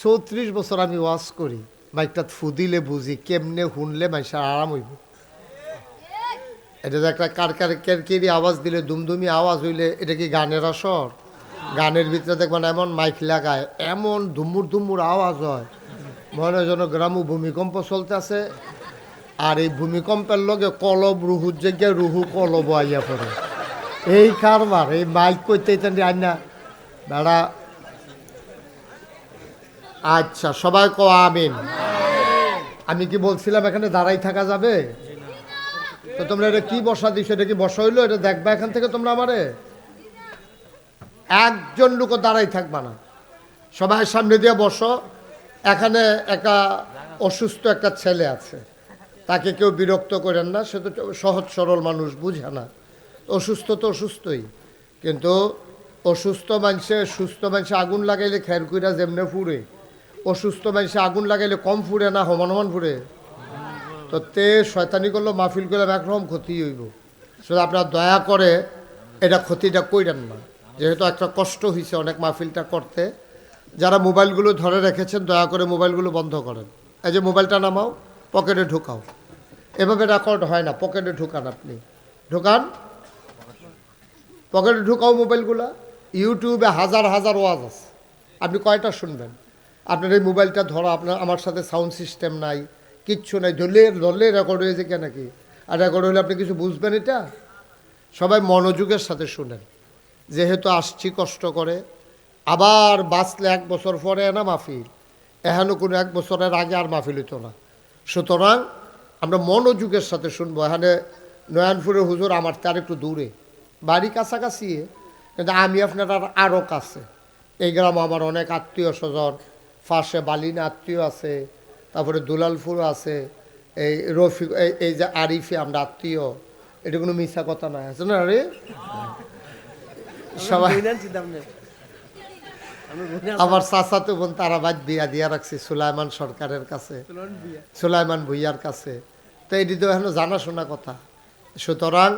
চৌত্রিশ বছর আমি ওয়াজ করি, মাইকটা ফুদিলে বুঝি কেমনে শুনলে মাইসা আরাম হইব। এটা একটা কার কার কেরকেরি আওয়াজ দিলে, দুমদুমি আওয়াজ হইলে, এটা কি গানের আসর? গানের ভিতরে দেখবেন এমন মাইক লাগায়, এমন ধুমুর ধুমুর আওয়াজ হয়। মনে হয় যেন গ্রামু ভূমিকম্প চলতে আছে আর এই ভূমিকম্পের লগে কলব রুহুর জায়গায় রুহু কলব আইয়া পড়ে। এই কারবার, এই মাইক করতে আইনা, বেড়া আচ্ছা সবাই কো আমিন। আমি কি বলছিলাম এখানে দাঁড়াই থাকা যাবে? তো তোমরা এটা কি বসা দিছো? এটা কি বসা হইল? এটা দেখবা এখান থেকে তোমরা আমারে? একজন লোকও দাঁড়াই থাকবা না। সবাই সামনে দিয়ে বসো। এখানে একটা অসুস্থ একটা ছেলে আছে। তাকে কেউ বিরক্ত করেন না। সে তো সহজ সরল মানুষ, বুঝে না। অসুস্থ তো অসুস্থই। কিন্তু অসুস্থ মানুষে, সুস্থ মানুষে আগুন লাগাইলে খের কুইরা যেমনে ফুরে অসুস্থ মানুষে আগুন লাগাইলে কম ফুরে না সমান সমান ফুরে তো তে শয়তানি করল, মাহফিল করলাম, একরকম ক্ষতি হইব। শুধু আপনার দয়া করে এটা ক্ষতিটা কইরেন না। যেহেতু একটা কষ্ট হয়েছে অনেক মাহফিলটা করতে। যারা মোবাইলগুলো ধরে রেখেছেন, দয়া করে মোবাইলগুলো বন্ধ করেন। এই যে মোবাইলটা নামাও, পকেটে ঢুকাও। এভাবে রেকর্ড হয় না, পকেটে ঢুকান আপনি। ঢুকান। পকেটে ঢুকাও মোবাইলগুলা। ইউটিউবে হাজার হাজার ওয়াজ আছে। আপনি কয়টা শুনবেন? আপনার এই মোবাইলটা ধরো, আপনার, আমার সাথে সাউন্ড সিস্টেম নাই, কিচ্ছু নাই, ধরলে ধরলে রেকর্ড হয়েছে কেন কি আর রেকর্ড হলে আপনি কিছু বুঝবেন এটা? সবাই মনোযোগের সাথে শুনেন। যেহেতু আসছি, কষ্ট করে, আবার বাঁচলে এক বছর পরে না মাহফিল? এখানে কোনো এক বছরের আগে আর মাহফিল হইতো না। সুতরাং আমরা মনোযোগের সাথে শুনব। এখানে নয়নপুরের হুজুর আমার তার একটু দূরে। বাড়ি কাছাকাছি কিন্তু আমি আপনার আর আরও কাছে। এই গ্রাম আমার অনেক আত্মীয় স্বজন পাশে বালিনা আত্মীয় আছে তারপরে দুলালপুর আছে এই রফিক এই যে আরিফে আমরা আত্মীয় এটা কোনো মিথ্যা কথা নয় আছে না রে সবাই আমার চাচাতো বোন তারা বাদ বিয়া দিয়া রাখছি সুলাইমান সরকারের কাছে। সুলাইমান ভুইয়ার কাছে। তো এটি তো এখন জানাশোনা কথা। সুতরাং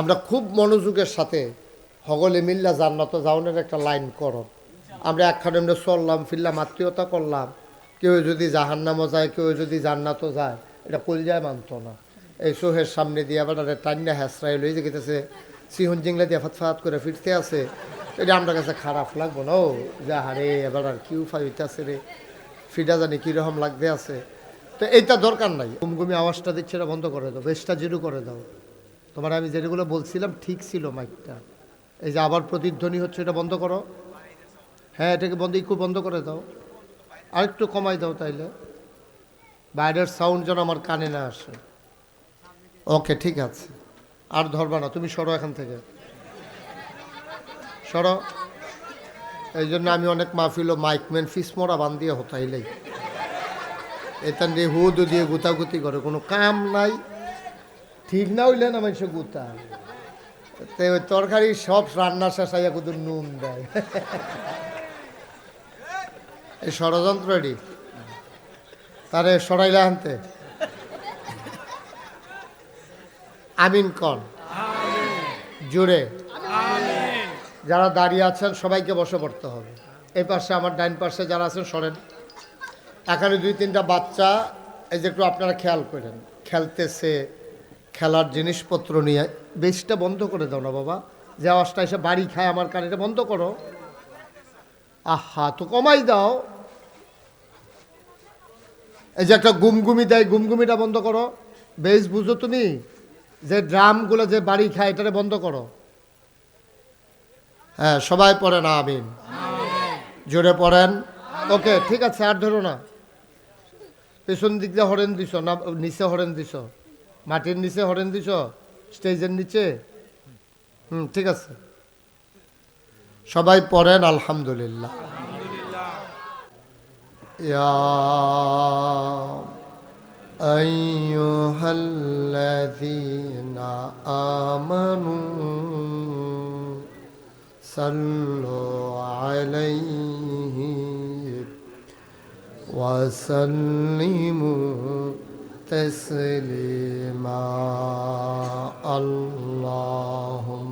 আমরা খুব মনোযোগের সাথে হগলে মিল্লা জান্নাত জাউনের একটা লাইন করো। আমরা একখানে এমনি চললাম, ফিরলাম, আত্মীয়তা করলাম। কেউ যদি জাহান্নামও যায়, কেউ যদি জান্নাতও যায়, এটা কলজায় মানতো না। এই সোহের সামনে দিয়ে আবার টান্না হ্যাসরাই লই যে গেতেছে সিহন জিংলা দিয়ে ফাত করে ফিরতে আছে। এটা আমার কাছে খারাপ লাগবো না, ও যা এবার আর কিউ ফাইতেছে রে? ফিটা জানি কীরকম লাগতে আছে। তো এইটা দরকার নাই। গুমগুমি আওয়াজটা দিচ্ছে, এটা বন্ধ করে দাও বেশটা জিরু করে দাও। তোমার আমি যেগুলো বলছিলাম, ঠিক ছিল মাইকটা এই যে আবার প্রতিধ্বনি হচ্ছে, এটা বন্ধ করো। হ্যাঁ এটাকে বন্ধ একটু বন্ধ করে দাও। আর একটু কমাই দাও তাইলে। বাইরের সাউন্ড যেন আমার কানে না আসে। ওকে ঠিক আছে। আর ধরবা না, তুমি সরো এখান থেকে। সরো। এই জন্য আমি অনেক মাহফিল ও মাইকম্যান ফিসমরা বান দিয়ে হতাইলেই। এতান দিয়ে হুদ দিয়ে গুতাগুতি করে, কোনো কাম নাই। ঠিক না হইলে না মানুষ গুতা। তরকারি সব রান্না শেষ আইয়া কুদুর নুন দেয়। এই ষড়যন্ত্র এটি। তারে সরাইলে আনতে। আমিন কন। জুড়ে। যারা দাঁড়িয়ে আছেন, সবাইকে বসে পড়তে হবে। এই পাশে আমার ডাইন পাশে যারা আছেন, সরেন। এখানে দুই তিনটা বাচ্চা, এই যে একটু আপনারা খেয়াল করেন। খেলতেছে, খেলার জিনিসপত্র নিয়ে। বেশটা বন্ধ করে দাও না বাবা। যে আওয়াজটা এসে বাড়ি খায় আমার কার এটা বন্ধ করো। আহা, তো কমাই দাও। এই যে একটা গুমগুমি দেয়, গুমগুমিটা বন্ধ করো। বেশ বুঝো তুমি যে ড্রামগুলো যে বাড়ি খায়, এটারে বন্ধ করো। হ্যাঁ সবাই পড়ে না আমিন। জোরে পড়েন। ওকে, ঠিক আছে, আর ধরো না। পেছন দিক দিয়ে হরেন দিছ না, নিচে হরেন দিছ? মাটির নিচে হরেন দিছ? স্টেজের নিচে? হুম, ঠিক আছে। সবাই পড়েন আলহামদুলিল্লাহ। আইয়ুহাল্লাযীনা আমানু সাল্লু আলাইহি ওয়া সাল্লিমু তাসলিমা। আল্লাহুম্মা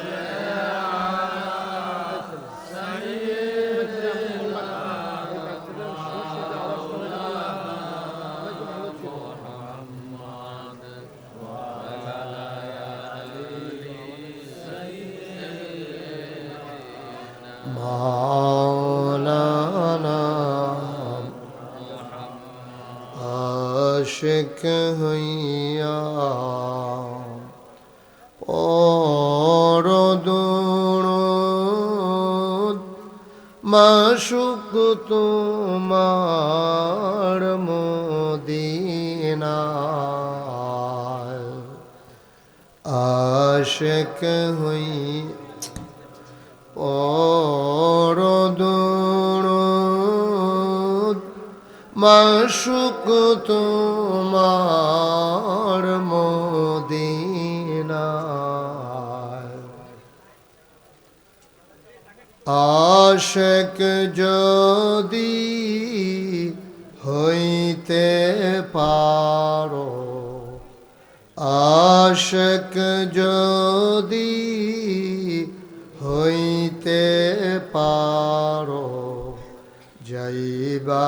আশিক হইয়া পরদুরুদ মাশুক তোমার মদিনায়। আশিক হইয়া পরদুরুদ মাশুক তোমার মদিনায় আশেক যদি হইতে পারো আশেক যদি হইতে পারো যাইবা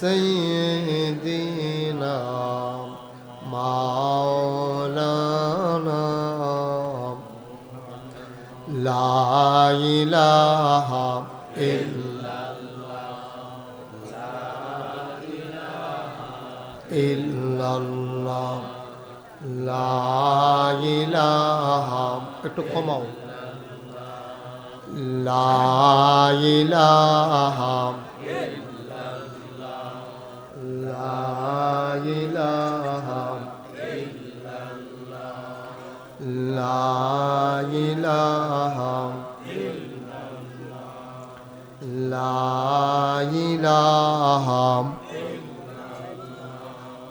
سيدنا مولانا لا إله إلا ইল্লাল্লাহ লা ইলাহা একটু কমাও লা ইলাহা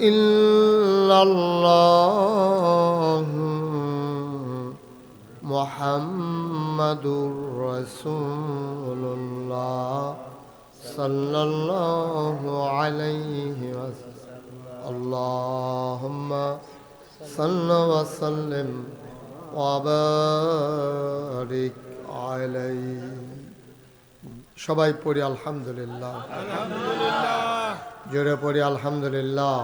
إلا الله محمد رسول الله صلى الله عليه وسلم اللهم صل وسلم وبارك عليه সবাই পড়ি আলহামদুলিল্লাহ জোরে পড়ি আলহামদুলিল্লাহ।